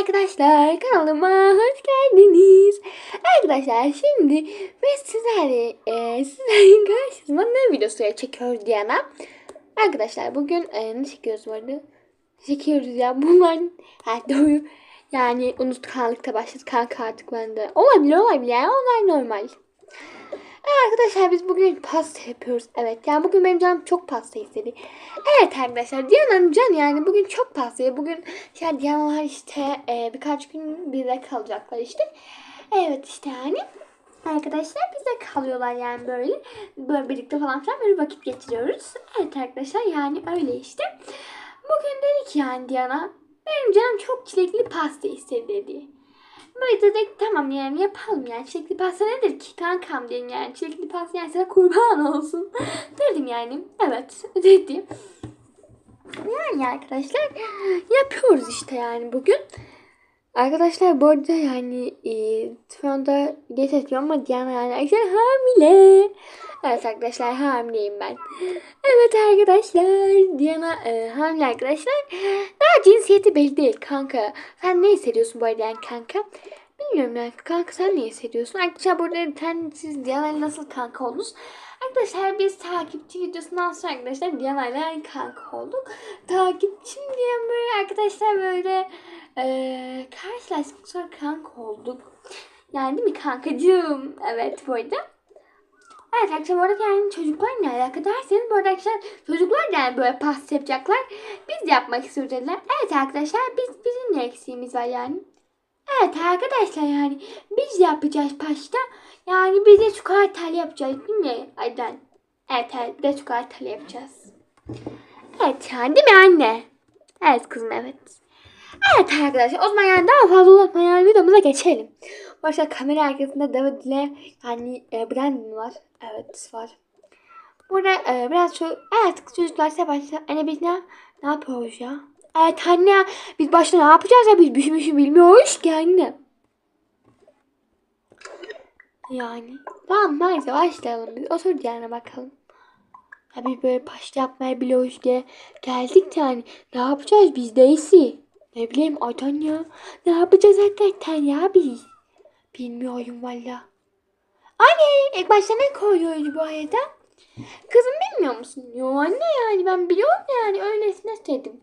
arkadaşlar kanalıma hoş geldiniz. Arkadaşlar şimdi biz sizlerle e, sizlerin karşısında ne videosu çekiyoruz Diana. Arkadaşlar bugün e, ne çekiyoruz bu arada? Çekiyoruz ya bunlar her doğru. Yani unutkanlıkta başladı kanka artık bende. Olabilir olabilir yani onlar normal. Evet arkadaşlar biz bugün pasta yapıyoruz. Evet yani bugün benim canım çok pasta istedi. Evet arkadaşlar Diyana'nın canı yani bugün çok pasta. Bugün şey Diyana'lar işte e, birkaç gün bize kalacaklar işte. Evet işte yani. Arkadaşlar bize kalıyorlar yani böyle. Böyle birlikte falan filan böyle vakit geçiriyoruz. Evet arkadaşlar yani öyle işte. Bugün dedi ki yani Diana benim canım çok çilekli pasta istedi dedi. Böyle dedik tamam yani yapalım yani çilekli pasta nedir ki kankam dedim yani çilekli pasta yani sana kurban olsun dedim yani evet dedim. Yani arkadaşlar yapıyoruz işte yani bugün. Arkadaşlar bu arada yani e, şu anda geç ama Diana yani arkadaşlar hamile. Evet arkadaşlar hamileyim ben. Evet arkadaşlar Diana e, hamile arkadaşlar. Daha cinsiyeti belli değil kanka. Sen ne hissediyorsun bu arada yani kanka? Bilmiyorum yani kanka sen ne hissediyorsun? Arkadaşlar burada sen siz Diana nasıl kanka oldunuz? Arkadaşlar biz takipçi videosundan sonra arkadaşlar Diana kanka olduk. Takipçim diye böyle arkadaşlar böyle e, karşılaştık sonra kanka olduk. Yani değil mi kankacığım? Evet bu arada. Evet arkadaşlar bu arada yani çocuklar ne alaka derseniz bu arada arkadaşlar çocuklar da yani böyle pasta yapacaklar. Biz de yapmak istiyoruz dediler. Evet arkadaşlar biz bizim ne eksiğimiz var yani. Evet arkadaşlar yani biz yapacağız pasta. Yani biz de çikolatalı yapacağız değil mi Aydan? Evet evet de çikolatalı yapacağız. Evet yani değil mi anne? Evet kızım evet. Evet arkadaşlar o zaman yani daha fazla uzatmayan videomuza geçelim. Başta kamera arkasında David ile yani e, Brandon var. Evet var. Burada e, biraz şu evet çocuklar size başta anne biz ne, ne yapıyoruz ya? Evet anne ya, biz başta ne yapacağız ya biz şey, bir şey bilmiyoruz ki anne. Yani. Tamam neyse başlayalım biz. Otur yani bakalım. Ya biz böyle pasta yapmaya biliyoruz diye geldik yani. Ne yapacağız biz Daisy? Ne bileyim Aydan ya. Ne yapacağız hakikaten ya biz? Bilmiyorum valla. Anne ilk başta ne koyuyoruz bu arada? Kızım bilmiyor musun? Yo anne yani ben biliyorum yani öylesine dedim.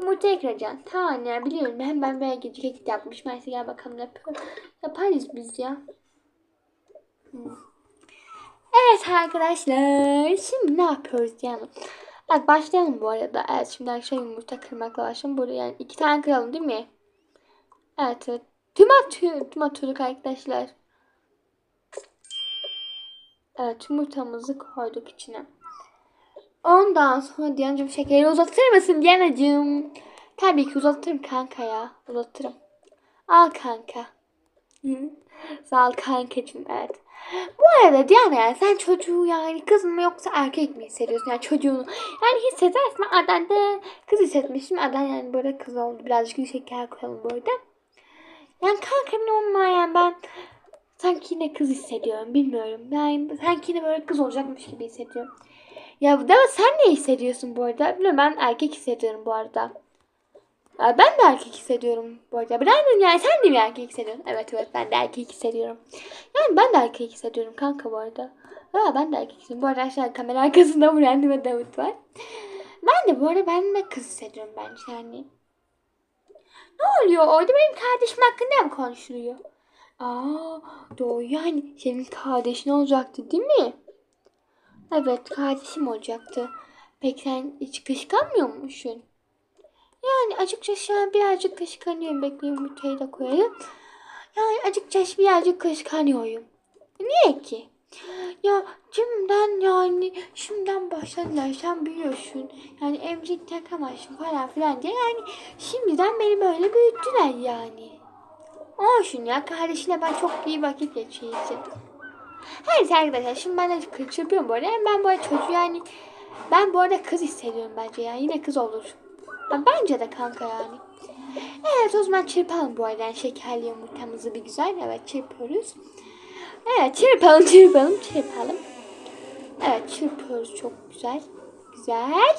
Yumurta kıracaksın. Tamam anne biliyorum. Ben ben böyle gece kek yapmış. Neyse gel bakalım yapıyor. Yaparız biz ya. Evet arkadaşlar. Şimdi ne yapıyoruz yani? Evet başlayalım bu arada. Evet şimdi akşam yumurta kırmakla başlayalım. Burada yani iki tane kıralım değil mi? Evet evet. Tüm atıyor. Tüm atıyorduk arkadaşlar. Evet yumurtamızı koyduk içine. Ondan sonra Diyanacığım şekeri uzatır mısın Diyanacığım? Tabii ki uzatırım kanka ya. Uzatırım. Al kanka. Sağ ol kankacığım evet. Bu arada Diana yani sen çocuğu yani kız mı yoksa erkek mi hissediyorsun yani çocuğunu? Yani hissedersin Aden de kız hissetmişim. Aden yani böyle kız oldu. Birazcık şeker koyalım bu arada. Yani kanka normal yani ben sanki yine kız hissediyorum bilmiyorum. Yani sanki yine böyle kız olacakmış gibi hissediyorum. Ya Deva sen ne hissediyorsun bu arada? Bilmiyorum ben erkek hissediyorum bu arada. Ben de erkek hissediyorum bu arada. Brandon yani sen de mi erkek hissediyorsun? Evet evet ben de erkek hissediyorum. Yani ben de erkek hissediyorum kanka bu arada. Ha ben de erkek hissediyorum. Bu arada aşağı kamera arkasında Brandon ve David var. Ben de bu arada ben de kız hissediyorum bence yani. Ne oluyor orada benim kardeşim hakkında mı konuşuluyor? Aa doğru yani senin kardeşin olacaktı değil mi? Evet kardeşim olacaktı. Peki sen hiç kıskanmıyor musun? Yani açıkçası şu an birazcık kıskanıyorum. Bekleyin yumurtayı da koyayım. Yani açıkçası birazcık kıskanıyorum. Niye ki? Ya şimdiden yani şimdiden başladılar sen biliyorsun. Yani emzik takamazsın falan filan diye. Yani şimdiden beni böyle büyüttüler yani. Olsun ya kardeşine ben çok iyi vakit geçireceğim. Her arkadaşlar şimdi ben de kız yapıyorum bu arada. Ben bu arada çocuğu yani ben bu arada kız hissediyorum bence yani yine kız olur. Ya bence de kanka yani. Evet o zaman çırpalım bu arada yani şekerli yumurtamızı bir güzel. Evet çırpıyoruz. Evet çırpalım çırpalım çırpalım. Evet çırpıyoruz çok güzel. Güzel.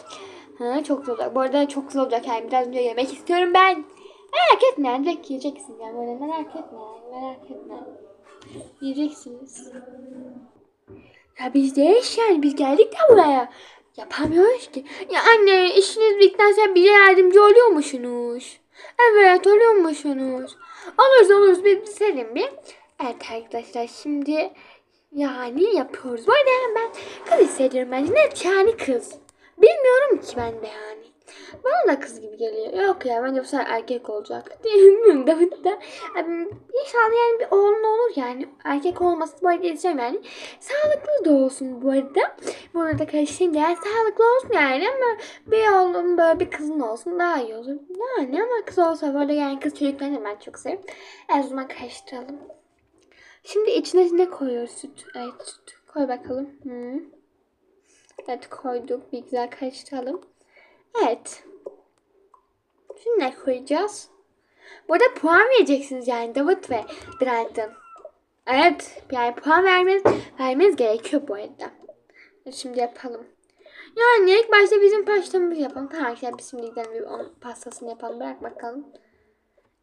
Ha, çok güzel olacak. Bu arada çok güzel olacak yani biraz önce yemek istiyorum ben. Merak etme yani direkt yiyeceksin yani böyle merak etme merak etme. Yiyeceksiniz. Ya biz değiş yani biz geldik de buraya. Yapamıyoruz ki. Ya anne işiniz bittikten bize yardımcı oluyor musunuz? Evet oluyor musunuz? Oluruz oluruz biz bitirelim bir. Evet arkadaşlar şimdi yani yapıyoruz. Bu arada ben kız hissediyorum bence. Net yani kız. Bilmiyorum ki ben de yani. Bana da kız gibi geliyor. Yok ya bence bu sefer erkek olacak. Bilmiyorum da da. İnşallah yani bir oğlun olur yani. Erkek olması bu arada istemiyorum yani. Sağlıklı da olsun bu arada. Bu arada karışayım yani sağlıklı olsun yani ama bir oğlun böyle bir kızın olsun daha iyi olur. Yani ama kız olsa böyle yani kız çocuklarını ben çok seviyorum. En zaman karıştıralım. Şimdi içine ne koyuyoruz? Süt. Evet süt. Koy bakalım. Hı. Evet koyduk. Bir güzel karıştıralım. Evet. Şimdi ne koyacağız? Burada puan vereceksiniz yani Davut ve Brandon. Evet. Yani puan vermeniz, vermeniz gerekiyor bu arada. Şimdi yapalım. Yani ilk başta bizim pastamızı yapalım. Tamam arkadaşlar biz şimdi gidelim bir onun pastasını yapalım. Bırak bakalım.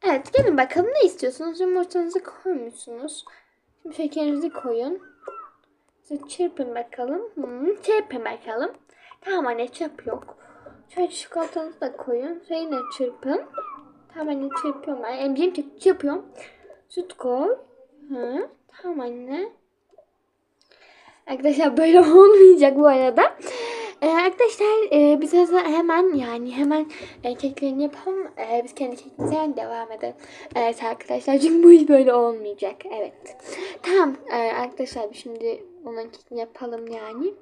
Evet gelin bakalım ne istiyorsunuz? Yumurtanızı koymuşsunuz. Şimdi şekerinizi koyun. Size çırpın bakalım. Hmm, çırpın bakalım. Tamam anne çırp yok. Şöyle çikolatanızı da koyun. Yine çırpın. Tamam anne çırpıyorum ben. Emciğim çırp, çırpıyorum. Süt koy. Hı, tamam anne. Arkadaşlar böyle olmayacak bu arada. Ee, arkadaşlar e, biz hemen yani hemen e, keklerini yapalım. E, biz kendi kekimizden devam edelim. Evet arkadaşlar çünkü bu iş böyle olmayacak. Evet. Tamam e, arkadaşlar şimdi onun kekini yapalım yani.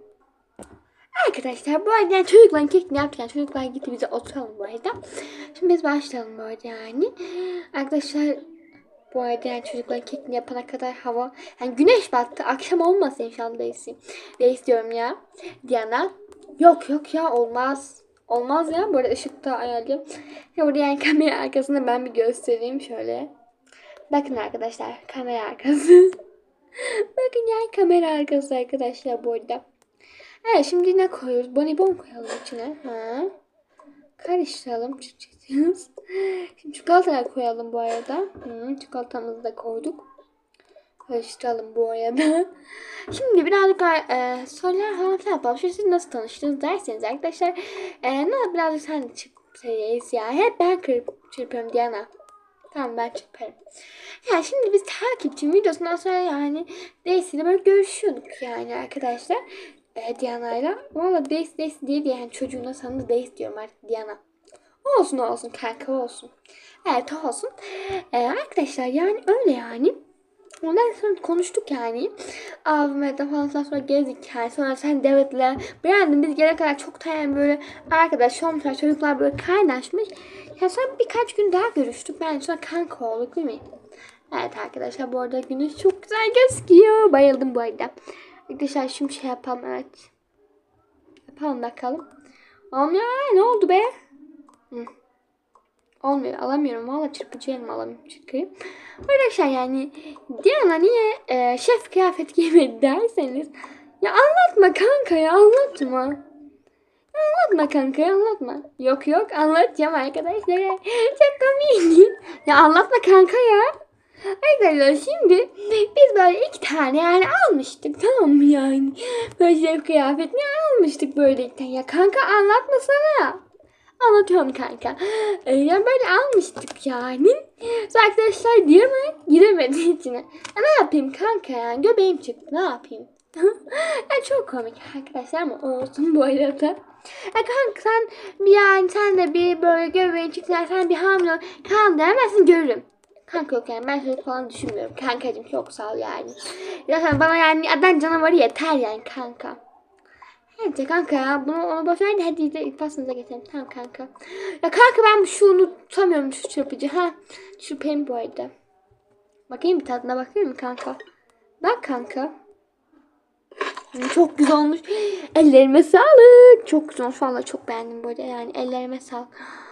Arkadaşlar bu arada yani çocukların kekini yaptık. çocuklar gitti bize oturalım bu arada. Şimdi biz başlayalım bu arada yani. Arkadaşlar bu arada yani çocukların kekini yapana kadar hava yani güneş battı. Akşam olmasın inşallah değilsin. Ne istiyorum ya. Diana. Yok yok ya olmaz. Olmaz ya. Bu arada ışık da ayarlayayım. Ya burada yani kamera arkasında ben bir göstereyim şöyle. Bakın arkadaşlar kamera arkası. Bakın yani kamera arkası arkadaşlar bu arada. Evet şimdi ne koyuyoruz? Bonibon koyalım içine. Ha. Karıştıralım. Çıkacağız. Şimdi çikolata koyalım bu arada. Hı, çikolatamızı da koyduk. Karıştıralım bu arada. Şimdi birazcık e, sorular falan filan yapalım. Şimdi siz nasıl tanıştınız derseniz arkadaşlar. E, ne birazcık sen çırpsayız ya. Hep ben kırıp çırpıyorum Diana. Tamam ben çırparım. Ya şimdi biz takipçi videosundan sonra yani Daisy'yle böyle görüşüyorduk yani arkadaşlar. E, Diana'yla. Valla Daisy Daisy diye diye yani çocuğuna sana da Daisy diyorum artık Diana. Olsun olsun kanka olsun. Evet olsun. E, arkadaşlar yani öyle yani. Ondan sonra konuştuk yani. Abimle falan sonra gezdik yani. Sonra sen David'le Brandon biz gelene kadar çok tane böyle arkadaş olmuşlar. Çocuklar böyle kaynaşmış. Ya sonra birkaç gün daha görüştük. Ben sonra kanka olduk değil mi? Evet arkadaşlar bu arada güneş çok güzel gözüküyor. Bayıldım bu arada. Arkadaşlar şimdi şey yapalım evet. Yapalım bakalım. Olmuyor ne oldu be? Hı. Olmuyor alamıyorum. Valla çırpıcı elimi alamıyorum çıkayım. Arkadaşlar yani Diana niye e, şef kıyafet giymedi derseniz. Ya anlatma kanka ya anlatma. Anlatma kanka ya anlatma. Yok yok anlatacağım arkadaşlar. Çok komik. Ya anlatma kanka ya. Arkadaşlar şimdi biz böyle iki tane yani almıştık tamam mı yani? Böyle şef kıyafet ne almıştık böyle iki tane. Ya kanka anlatmasana. Anlatıyorum kanka. Ee, ya böyle almıştık yani. Sonra arkadaşlar mu? Giremedi içine. Ya ne yapayım kanka yani? Göbeğim çıktı ne yapayım? ya çok komik arkadaşlar ama olsun bu arada. Ya kanka sen bir yani sen de bir böyle göbeğin çıktı sen bir hamile kal demezsin görürüm. Kanka yok yani ben çocuk falan düşünmüyorum. Kankacım çok sağ ol yani. Zaten bana yani adan canavarı yeter yani kanka. Hadi kanka ya bunu onu boş ver de hadi de ilk faslınıza geçelim. Tamam kanka. Ya kanka ben şunu tutamıyorum şu çırpıcı. Ha çırpayım bu arada. Bakayım bir tadına bakayım mı kanka? Bak kanka. Hmm, Çok güzel olmuş. Ellerime sağlık. Çok güzel olmuş. Vallahi çok beğendim bu arada. Yani ellerime sağlık.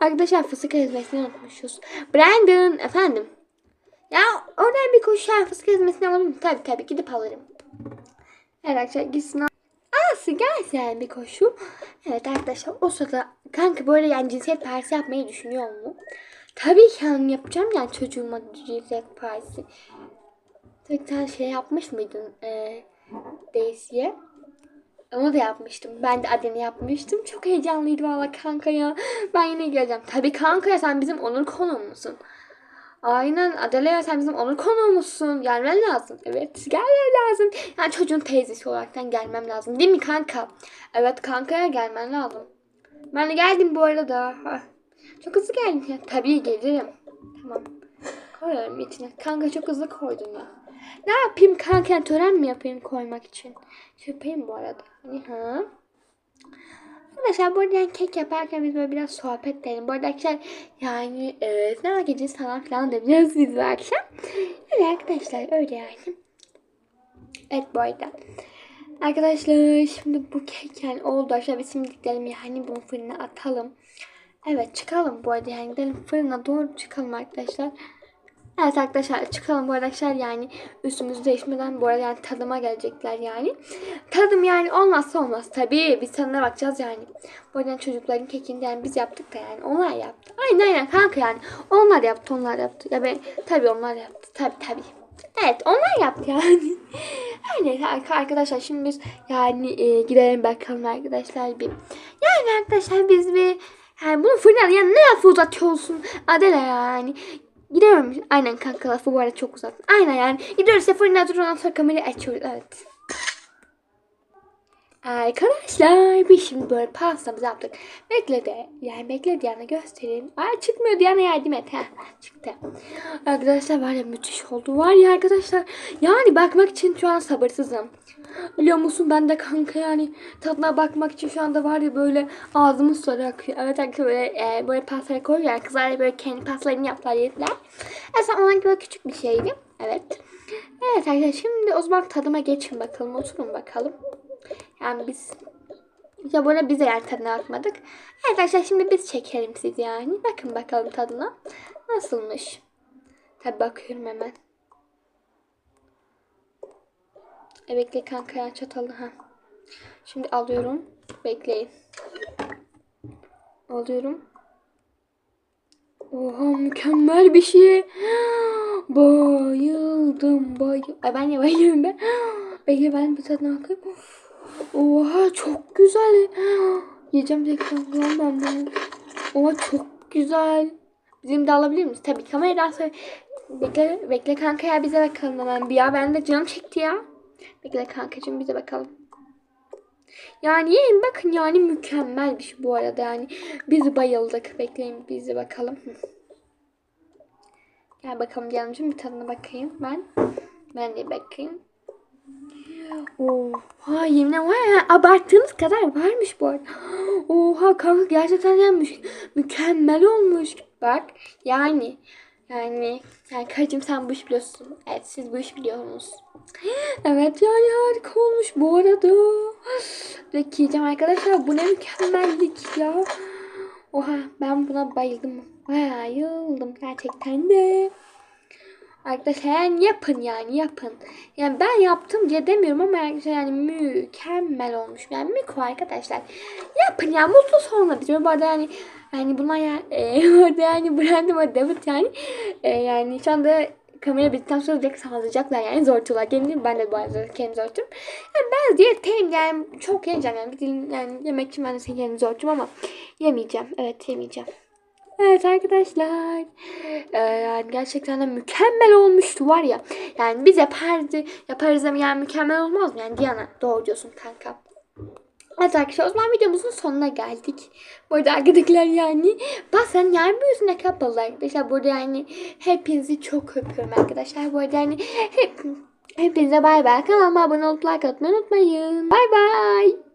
Arkadaşlar fıstık ezmesini unutmuşuz. Brandon efendim. Ya oradan bir koşu fıstık ezmesini alabilir miyim? Tabii tabii gidip alırım. Evet arkadaşlar gitsin al. Aslı gel sen bir koşu. Evet arkadaşlar o sırada kanka böyle yani cinsiyet partisi yapmayı düşünüyor mu? Tabii ki hanım yapacağım yani çocuğuma Juliet Partisi. Bir tane şey yapmış mıydın? Ee, Daisy'ye. Onu da yapmıştım. Ben de Aden'i yapmıştım. Çok heyecanlıydı valla kanka ya. Ben yine geleceğim. Tabii kanka ya sen bizim onur konuğumuzsun. Aynen Adele sen bizim onur konuğumuzsun. Gelmen lazım. Evet gelmen lazım. Yani çocuğun teyzesi olaraktan gelmem lazım. Değil mi kanka? Evet kankaya gelmen lazım. Ben de geldim bu arada. Çok hızlı geldim ya. Tabii gelirim. Tamam. Koyarım içine. Kanka çok hızlı koydun ya. Ne yapayım kanka tören mi yapayım koymak için? Yapayım bu arada. Ha. Arkadaşlar bu arada kek yaparken biz böyle biraz sohbet edelim. Bu arada arkadaşlar yani e, sinema gecesi falan filan da biz bu akşam. Öyle arkadaşlar öyle yani. Evet bu arada. Arkadaşlar şimdi bu kek yani oldu. Arkadaşlar biz şimdi gidelim yani bunu fırına atalım. Evet çıkalım bu arada yani gidelim fırına doğru çıkalım arkadaşlar. Evet arkadaşlar çıkalım bu arkadaşlar yani üstümüzü değişmeden bu arada yani tadıma gelecekler yani. Tadım yani olmazsa olmaz tabii biz tadına bakacağız yani. Bu arada yani çocukların kekini yani biz yaptık da yani onlar yaptı. Aynen aynen kanka yani onlar yaptı onlar yaptı. Ya ben tabii onlar yaptı tabii tabii. Evet onlar yaptı yani. Her neyse arkadaşlar şimdi biz yani e, gidelim bakalım arkadaşlar bir. Yani arkadaşlar biz bir yani bunu fırına ya ne lafı uzatıyorsun Adela yani. Gidiyorum. Aynen kanka lafı bu arada çok uzak. Aynen yani. Gidiyoruz dur ondan sonra kamerayı açıyoruz. Evet. Arkadaşlar biz şimdi böyle pastamızı yaptık. Bekle de yani bekle Diana göstereyim. Ay çıkmıyor Diana yardım et. Heh, çıktı. Arkadaşlar var ya müthiş oldu. Var ya arkadaşlar yani bakmak için şu an sabırsızım. Biliyor musun ben de kanka yani tadına bakmak için şu anda var ya böyle ağzımın suları akıyor. Evet arkadaşlar böyle, e, böyle pastaya koyuyor. Yani kızlar böyle kendi pastalarını yaptılar yediler. Aslında ona göre küçük bir şeydi. Evet. Evet arkadaşlar şimdi o zaman tadıma geçin bakalım. Oturun bakalım. Yani biz ya bu arada biz yani tadına bakmadık. Evet arkadaşlar şimdi biz çekelim sizi yani. Bakın bakalım tadına. Nasılmış? Tabi bakıyorum hemen. E bekle kanka çatalı ha. Şimdi alıyorum. Bekleyin. Alıyorum. Oha mükemmel bir şey. Bayıldım bayıldım. Ay ben ya bayılıyorum ben. Bekle ben bir tadına bakayım. Oha çok güzel. Yiyeceğim tekrar ben bunu. Oha çok güzel. Bizim de alabilir miyiz? Tabii kameradan sonra. Bekle, bekle kanka ya bize bakalım hemen bir ya. Ben de canım çekti ya. Bekle kankacığım bize bakalım. Yani yiyin bakın yani mükemmel bir şey bu arada yani. Biz bayıldık. Bekleyin bizi bakalım. Gel bakalım canımcığım bir tadına bakayım ben. Ben de bakayım. Oha yemin var ya abarttığınız kadar varmış bu arada. Oha kanka gerçekten yani mü- mükemmel olmuş. Bak yani yani yani karıcığım sen bu işi biliyorsun. Evet siz bu işi biliyorsunuz. Evet yani harika olmuş bu arada. Yiyeceğim arkadaşlar. Bu ne mükemmellik ya. Oha ben buna bayıldım. Bayıldım gerçekten de. Arkadaşlar yani yapın yani yapın. Yani ben yaptım diye demiyorum ama arkadaşlar yani mükemmel olmuş. Yani miko arkadaşlar. Yapın ya mutlu sonla bitiyor. Bu arada yani yani bunlar ya e, bu arada yani Brandon ve David yani e, yani şu anda kamera bittikten sonra direkt sağlayacaklar yani zortular. Kendim ben de arada kendim zortum. Yani ben diyetteyim yani çok yiyeceğim yani bir dilim yani yemek için ben de kendim zortum ama yemeyeceğim. Evet yemeyeceğim. Evet arkadaşlar. Ee, yani gerçekten de mükemmel olmuştu var ya. Yani biz yapardı, yaparız ama yani mükemmel olmaz mı? Yani Diana doğru diyorsun kanka. Evet arkadaşlar o zaman videomuzun sonuna geldik. Bu arada arkadakiler yani bazen bu yüzüne kapalı arkadaşlar. Burada yani hepinizi çok öpüyorum arkadaşlar. Bu arada yani hep, hepinize bay bay. Kanalıma abone olup like atmayı unutmayın. Bay bay.